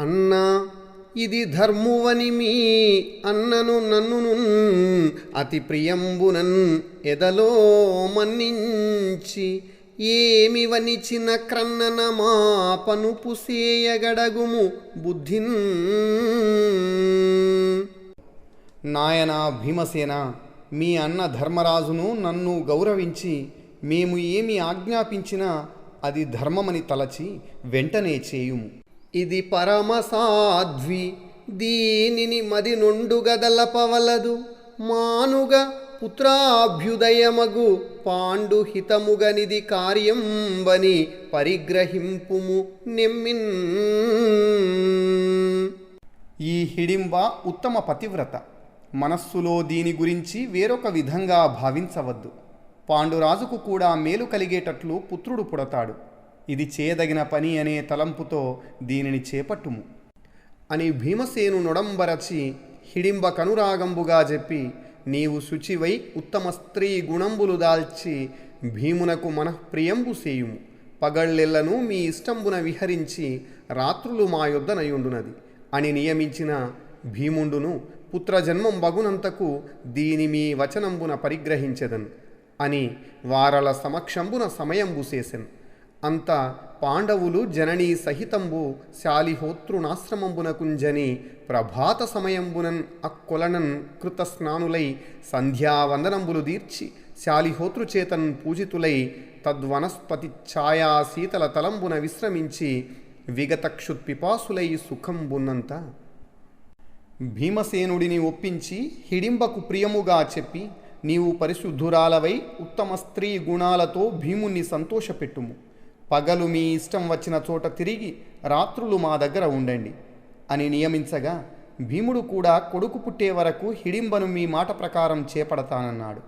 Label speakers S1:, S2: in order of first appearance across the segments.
S1: అన్నా ఇది ధర్మువని మీ అన్నను నన్నును అతి ప్రియంబునన్ ఎదలో మన్నించి ఏమి వనిచిన క్రన్నన మా పనుపు సేయగడగుము బుద్ధిన్.
S2: నాయన భీమసేన మీ అన్న ధర్మరాజును నన్ను గౌరవించి మేము ఏమి ఆజ్ఞాపించినా అది ధర్మమని తలచి వెంటనే చేయుము.
S1: ఇది పరమ సాధ్వి దీనిని మది నుండుగదలపవలదు మానుగ పుత్రాభ్యుదయమగు పాండు హితముగనిది కార్యంబని పరిగ్రహింపుము నెమ్మిన్.
S2: ఈ హిడింబ ఉత్తమ పతివ్రత. మనస్సులో దీని గురించి వేరొక విధంగా భావించవద్దు. పాండురాజుకు కూడా మేలు కలిగేటట్లు పుత్రుడు పుడతాడు. ఇది చేయదగిన పని అనే తలంపుతో దీనిని చేపట్టుము.
S1: అని భీమసేను నొడంబరచి హిడింబ కనురాగంబుగా చెప్పి నీవు శుచివై ఉత్తమ స్త్రీ గుణంబులు దాల్చి భీమునకు మనఃప్రియంబు సేయుము పగళ్ళెల్లను మీ ఇష్టంబున విహరించి రాత్రులు మా యొద్దనయుండునది. అని నియమించిన భీముండును పుత్రజన్మం బగునంతకు దీని మీ వచనంబున పరిగ్రహించెదన్. అని వారల సమక్షంబున సమయంబు చేసెను. అంత పాండవులు జననీ సహితంబు శాలిహోత్రునాశ్రమంబునకుంజని ప్రభాత సమయంబునన్ అక్కొలనన్ కృతస్నానులై సంధ్యావందనంబులు దీర్చి శాలిహోత్రుచేతన్ పూజితులై తద్వనస్పతి ఛాయా శీతల తలంబున విశ్రమించి విగతక్షుత్పిపాసులై సుఖంబున్నంత.
S2: భీమసేనుడిని ఒప్పించి హిడింబకు ప్రియముగా చెప్పి నీవు పరిశుద్ధురాలవై ఉత్తమ స్త్రీ గుణాలతో భీముణ్ణి సంతోషపెట్టుము. పగలు మీ ఇష్టం వచ్చిన చోట తిరిగి రాత్రులు మా దగ్గర ఉండండి అని నియమించగా భీముడు కూడా కొడుకు పుట్టే వరకు హిడింబను మీ మాట ప్రకారం చేపడతానన్నాడు.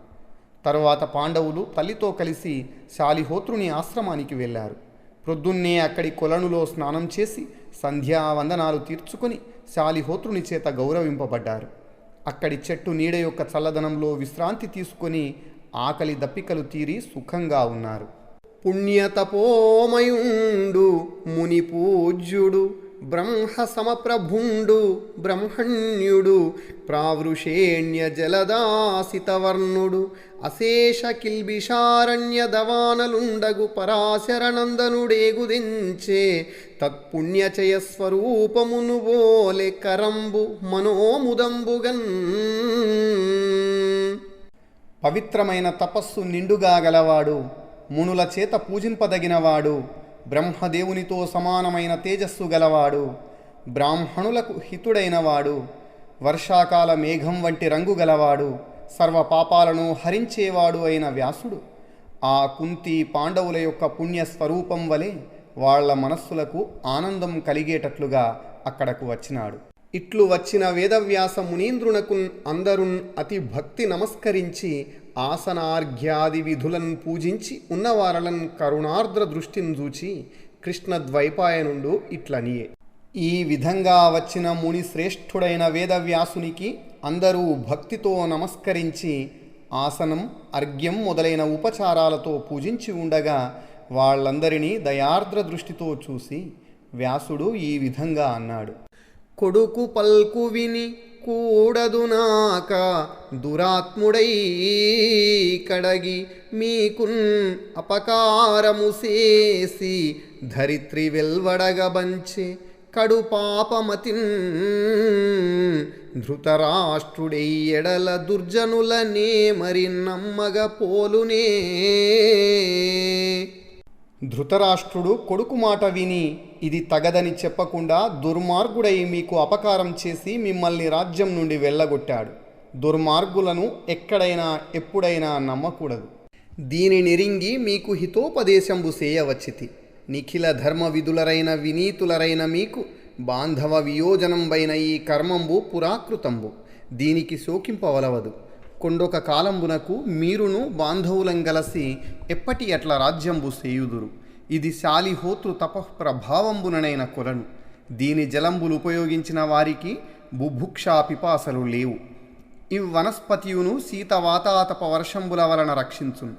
S2: తరువాత పాండవులు తల్లితో కలిసి శాలిహోత్రుని ఆశ్రమానికి వెళ్ళారు. ప్రొద్దున్నే అక్కడి కొలనులో స్నానం చేసి సంధ్యావందనాలు తీర్చుకొని శాలిహోత్రుని చేత గౌరవింపబడ్డారు. అక్కడి చెట్టు నీడ యొక్క చల్లదనంలో విశ్రాంతి తీసుకొని ఆకలి దప్పికలు తీరి సుఖంగా ఉన్నారు.
S1: పుణ్యతపోమయుండు ముని పూజ్యుడు బ్రహ్మ సమప్రభుండు బ్రహ్మణ్యుడు ప్రావృషేణ్య జలదాసితవర్ణుడు అశేష కిల్బిషారణ్య దవానలుండగు పరాశరణందనుడేగుదించే తత్పుణ్యచయ స్వరూపమును బోలె కరంబు మనోముదంబుగన్.
S2: పవిత్రమైన తపస్సు నిండుగా గలవాడు మునుల చేత పూజింపదగినవాడు. బ్రహ్మదేవునితో సమానమైన తేజస్సు గలవాడు. బ్రాహ్మణులకు హితుడైనవాడు. వర్షాకాల మేఘం వంటి రంగు గలవాడు. సర్వ పాపాలను హరించేవాడు అయిన వ్యాసుడు. ఆ కుంతి పాండవుల యొక్క పుణ్య స్వరూపం వలె వాళ్ళ మనస్సులకు ఆనందం కలిగేటట్లుగా అక్కడకు వచ్చినాడు.
S1: ఇట్లు వచ్చిన వేదవ్యాస మునీంద్రునకు అందరున్ అతి భక్తి నమస్కరించి ఆసనార్ఘ్యాది విధులను పూజించి ఉన్నవారలన్ కరుణార్ద్ర దృష్టిని చూచి కృష్ణద్వైపాయనుండు ఇట్లనియే.
S2: ఈ విధంగా వచ్చిన ముని శ్రేష్ఠుడైన వేదవ్యాసునికి అందరూ భక్తితో నమస్కరించి ఆసనం అర్ఘ్యం మొదలైన ఉపచారాలతో పూజించి ఉండగా వాళ్ళందరినీ దయార్ద్ర దృష్టితో చూసి వ్యాసుడు ఈ విధంగా అన్నాడు.
S1: కొడుకు పల్కు విని కూడదు నాక దురాత్ముడై కడగి మీకున్ అపకారము చేసి ధరిత్రి వెల్వడగబంచి కడు పాపమతిన్ ధృతరాష్ట్రుడై ఎడల దుర్జనులనే మరి నమ్మగ పోలునే
S2: ధృతరాష్ట్రుడు కొడుకు మాట విని ఇది తగదని చెప్పకుండా దుర్మార్గుడై మీకు అపకారం చేసి మిమ్మల్ని రాజ్యం నుండి వెళ్ళగొట్టాడు. దుర్మార్గులను ఎక్కడైనా ఎప్పుడైనా నమ్మకూడదు.
S1: దీని నిరింగి మీకు హితోపదేశంబు చేయవచ్చితి నిఖిల ధర్మ విధులరైన వినీతులరైన మీకు బాంధవ వియోజనంబైన ఈ కర్మంబు పురాకృతంబు. దీనికి శోకింపవలవదు. కొండొక కాలంబునకు మీరును బాంధవులం గలసి ఎప్పటి అట్ల రాజ్యంబు సేయుదురు. ఇది శాలిహోతృ తపఃప్రభావంబుననైన కొలను. దీని జలంబులు ఉపయోగించిన వారికి బుభుక్షా పిపాసలు లేవు. ఇవ్ వనస్పతియును శీతవాతాతప వర్షంబుల వలన రక్షించును.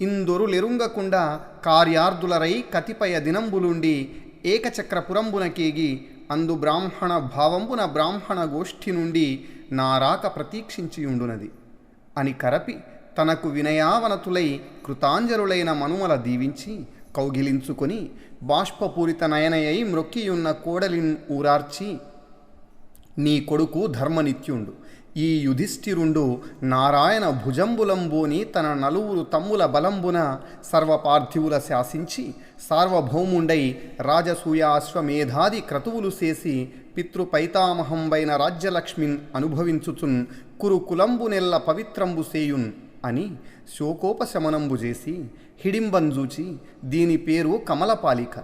S1: ఇందొరులెరుంగకుండా కార్యార్థులరై కతిపయ దినంబులుండి ఏకచక్రపురంబునకేగి అందు బ్రాహ్మణ భావంబున బ్రాహ్మణ గోష్ఠి నుండి నారాక ప్రతీక్షించియుండునది. అని కరపి తనకు వినయావనతులై కృతాంజలులైన మనుమల దీవించి కౌగిలించుకొని బాష్పపూరిత నయనయై మ్రొక్కియున్న కోడలిన్ ఊరార్చి నీ కొడుకు ధర్మనిత్యుండు. ఈ యుధిష్ఠిరుండు నారాయణ భుజంబులంబోని తన నలుగురు తమ్ముల బలంబున సర్వపార్థివుల శాసించి సార్వభౌముండై రాజసూయ అశ్వమేధాది క్రతువులు చేసి పితృపైతామహంబైన రాజ్యలక్ష్మిన్ అనుభవించుచున్ కురు కులంబునెల్ల పవిత్రంబు సేయున్ అని శోకోపశమనంబు చేసి హిడింబంజూచి దీని పేరు కమలపాలిక.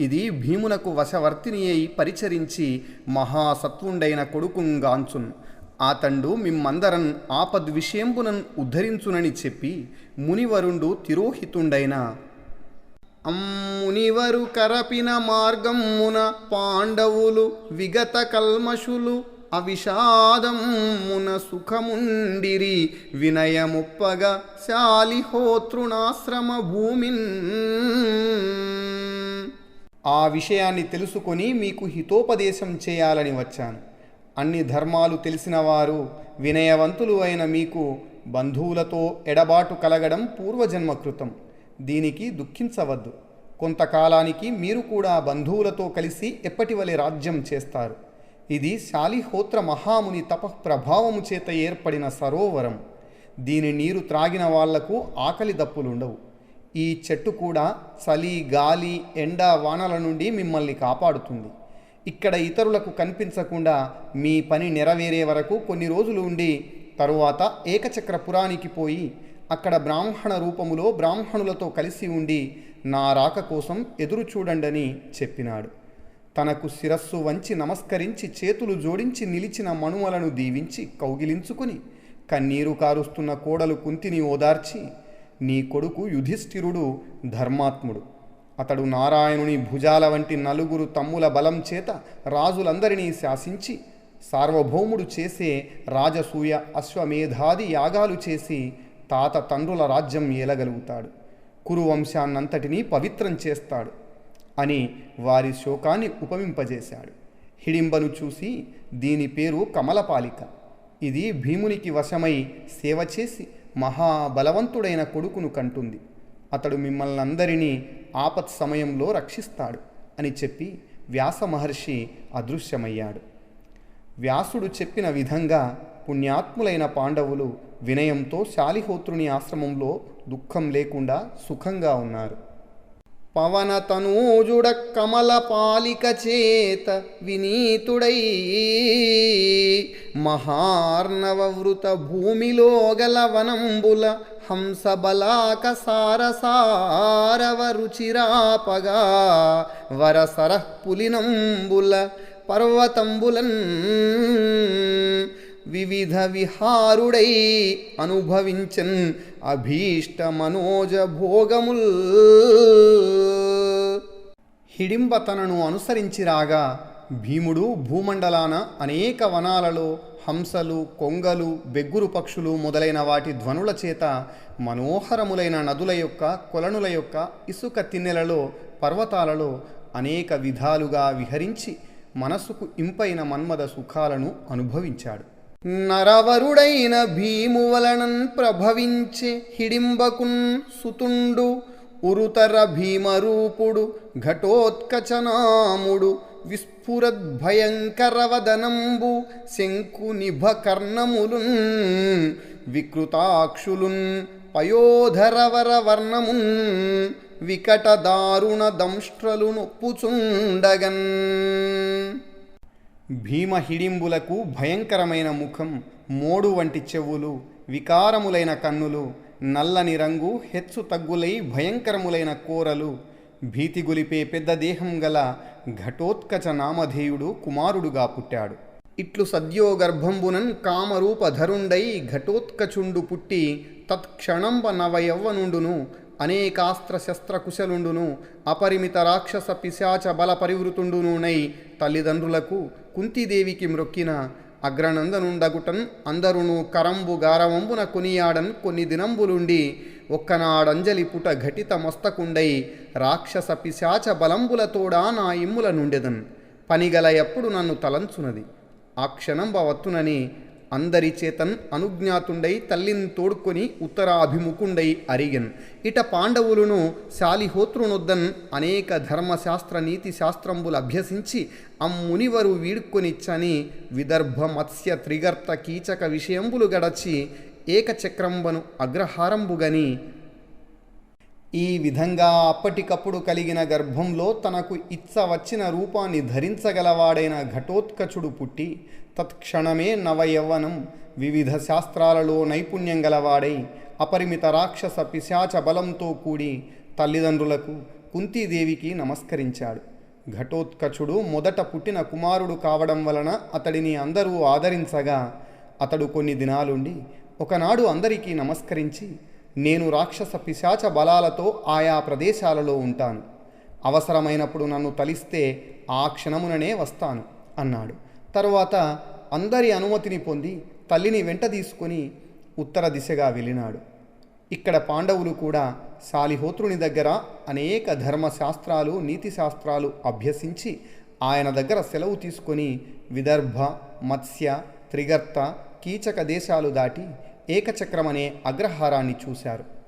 S1: ఇది భీమునకు వశవర్తిని అయి పరిచరించి మహాసత్వుండైన కొడుకుంగాంచున్ ఆతండు మిమ్మందరన్ ఆపద్విషయంబునన్ ఉద్ధరించునని చెప్పి మునివరుండు తిరోహితుండైన అమ్మునివరు కరపిన మార్గమున పాండవులు విగత కల్మషులు అవిషాదమ్మున సుఖముండిరి వినయముప్పగ శాలిహోతృణాశ్రమ భూమిన్.
S2: ఆ విషయాన్ని తెలుసుకొని మీకు హితోపదేశం చేయాలని వచ్చాను. అన్ని ధర్మాలు తెలిసిన వారు వినయవంతులు అయిన మీకు బంధువులతో ఎడబాటు కలగడం పూర్వజన్మ కృతం. దీనికి దుఃఖించవద్దు. కొంతకాలానికి మీరు కూడా బంధువులతో కలిసి ఎప్పటివలే రాజ్యం చేస్తారు. ఇది శాలిహోత్ర మహాముని తపఃప్రభావము చేత ఏర్పడిన సరోవరం. దీని నీరు త్రాగిన వాళ్ళకు ఆకలి దప్పులుండవు. ఈ చెట్టు కూడా చలి గాలి ఎండ వానల నుండి మిమ్మల్ని కాపాడుతుంది. ఇక్కడ ఇతరులకు కనిపించకుండా మీ పని నెరవేరే వరకు కొన్ని రోజులు ఉండి తరువాత ఏకచక్రపురానికి పోయి అక్కడ బ్రాహ్మణ రూపములో బ్రాహ్మణులతో కలిసి ఉండి నా రాక కోసం ఎదురు చూడండని చెప్పినాడు. తనకు శిరస్సు వంచి నమస్కరించి చేతులు జోడించి నిలిచిన మనుమలను దీవించి కౌగిలించుకుని కన్నీరు కారుస్తున్న కోడలు కుంతిని ఓదార్చి నీ కొడుకు యుధిష్ఠిరుడు ధర్మాత్ముడు. అతడు నారాయణుని భుజాల వంటి నలుగురు తమ్ముల బలం చేత రాజులందరినీ శాసించి సార్వభౌముడు చేసే రాజసూయ అశ్వమేధాది యాగాలు చేసి తాత తండ్రుల రాజ్యం ఏలగలుగుతాడు. కురువంశాన్నంతటినీ పవిత్రం చేస్తాడు. అని వారి శోకాన్ని ఉపమింపజేశాడు హిడింబను చూసి దీని పేరు కమలపాలిక. ఇది భీమునికి వశమై సేవ చేసి మహాబలవంతుడైన కొడుకును కంటుంది. అతడు మిమ్మల్ని అందరినీ ఆపత్ సమయంలో రక్షిస్తాడు అని చెప్పి వ్యాస మహర్షి అదృశ్యమయ్యాడు. వ్యాసుడు చెప్పిన విధంగా పుణ్యాత్ములైన పాండవులు వినయంతో శాలిహోత్రుని ఆశ్రమంలో దుఃఖం లేకుండా సుఖంగా ఉన్నారు.
S1: పవన తనూజుడ కమల పాలిక చేత వినీతుడై మహార్ణవవృత భూమిలో గల వనంబుల హంస బలాక సారసారవ రుచిరాపగా వరసర పులినంబుల పర్వతంబులన్ వివిధ విహారుడై అనుభవించన్ అభీష్ట మనోజ భోగముల్
S2: హిడింబ తనను అనుసరించి రాగా భీముడు భూమండలాన అనేక వనాలలో హంసలు కొంగలు బెగ్గురు పక్షులు మొదలైన వాటి ధ్వనుల చేత మనోహరములైన నదుల యొక్క కొలనుల యొక్క ఇసుక తిన్నెలలో పర్వతాలలో అనేక విధాలుగా విహరించి మనసుకు ఇంపైన మన్మద సుఖాలను అనుభవించాడు.
S1: నరవరుడైన భీమువలనన్ ప్రభవించే హిడింబకున్ సుతుండు ఉరుతర భీమరూపుడు ఘటోత్కచనాముడు విస్ఫురద్భయంకరవదనంబు శంకు కర్ణములున్ వికృతాక్షులున్ పయోధరవర వర్ణమున్ వికట దంష్ట్రలు నొప్పుచుండగన్
S2: భీమ హిడింబులకు భయంకరమైన ముఖం మోడు వంటి చెవులు వికారములైన కన్నులు నల్లని రంగు హెచ్చు తగ్గులై భయంకరములైన కోరలు. భీతి గొలిపే పెద్ద దేహం గల ఘటోత్కచ నామధేయుడు కుమారుడుగా పుట్టాడు.
S1: ఇట్లు సద్యోగర్భంబునన్ కామరూపధరుండై ఘటోత్కచుండు పుట్టి తత్క్షణంబ నవయవ్వనుండును. అనేకాస్త్ర శస్త్రకుశలుండును అపరిమిత రాక్షస పిశాచ బల పరివృతుండునునై తల్లిదండ్రులకు కుంతీదేవికి మ్రొక్కిన అగ్రనందనుండగుటన్ అందరును కరంబు గారవంబున కొనియాడన్ కొన్ని దినంబులుండి ఒక్కనాడంజలి పుట ఘటిత మస్తకుండై రాక్షస పిశాచ బలంబులతోడా నా ఇమ్ముల నుండెదన్. పనిగల ఎప్పుడు నన్ను తలంచునది. ఆ క్షణం వత్తునని అందరి చేతన్ అనుజ్ఞాతుండై తల్లిని తోడుకొని ఉత్తరాభిముఖుండై అరిగన్. ఇట పాండవులను శాలిహోత్రునొద్దన్ అనేక ధర్మశాస్త్ర నీతి శాస్త్రంబులు అభ్యసించి అమ్మునివరు వీడుకొనిచ్చని విదర్భ మత్స్య త్రిగర్త కీచక విషయంబులు గడచి ఏకచక్రంబను అగ్రహారంబుగని
S2: ఈ విధంగా అప్పటికప్పుడు కలిగిన గర్భంలో తనకు ఇచ్చ వచ్చిన రూపాన్ని ధరించగలవాడైన ఘటోత్కచుడు పుట్టి తత్క్షణమే నవయవ్వనం వివిధ శాస్త్రాలలో నైపుణ్యం గలవాడై అపరిమిత రాక్షస పిశాచ బలంతో కూడి తల్లిదండ్రులకు కుంతీదేవికి నమస్కరించాడు. ఘటోత్కచుడు మొదట పుట్టిన కుమారుడు కావడం వలన అతడిని అందరూ ఆదరించగా అతడు కొన్ని దినాలుండి ఒకనాడు అందరికీ నమస్కరించి నేను రాక్షస పిశాచ బలాలతో ఆయా ప్రదేశాలలో ఉంటాను. అవసరమైనప్పుడు నన్ను తలిస్తే ఆ క్షణముననే వస్తాను అన్నాడు. తరువాత అందరి అనుమతిని పొంది తల్లిని వెంట తీసుకొని ఉత్తర దిశగా వెళ్ళినాడు. ఇక్కడ పాండవులు కూడా శాలిహోత్రుని దగ్గర అనేక ధర్మశాస్త్రాలు నీతిశాస్త్రాలు అభ్యసించి ఆయన దగ్గర సెలవు తీసుకొని విదర్భ మత్స్య త్రిగర్త కీచక దేశాలు దాటి ఏకచక్రమనే అగ్రహారాన్ని చూశారు.